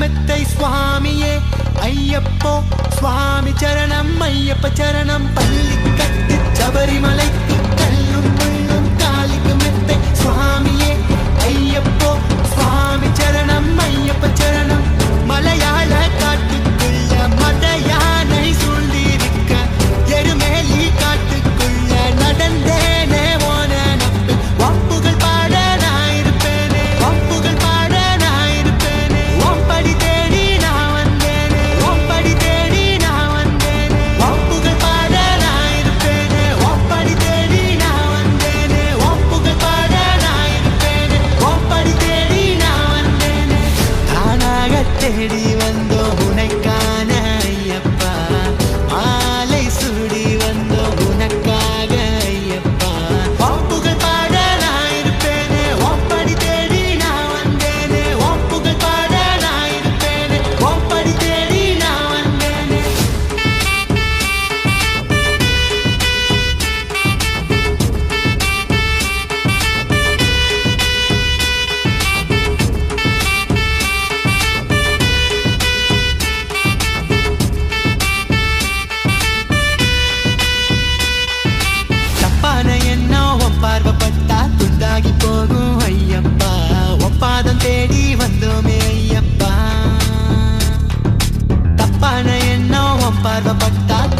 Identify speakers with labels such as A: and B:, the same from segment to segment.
A: மெத்தை சுவாமியே ஐயப்போ சுவாமி சரணம் ஐயப்ப சரணம். பள்ளி கட்டு சபரிமலைக்கு கல்லும் முள்ளும் காலிக்கு மெத்தை சுவாமியே ஐயப்போ மலையாள பாடப்பட்டார்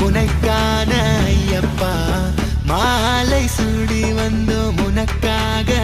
A: உனைக்கான ஐயப்பா. மாலை சுடி வந்தோம் உனக்காக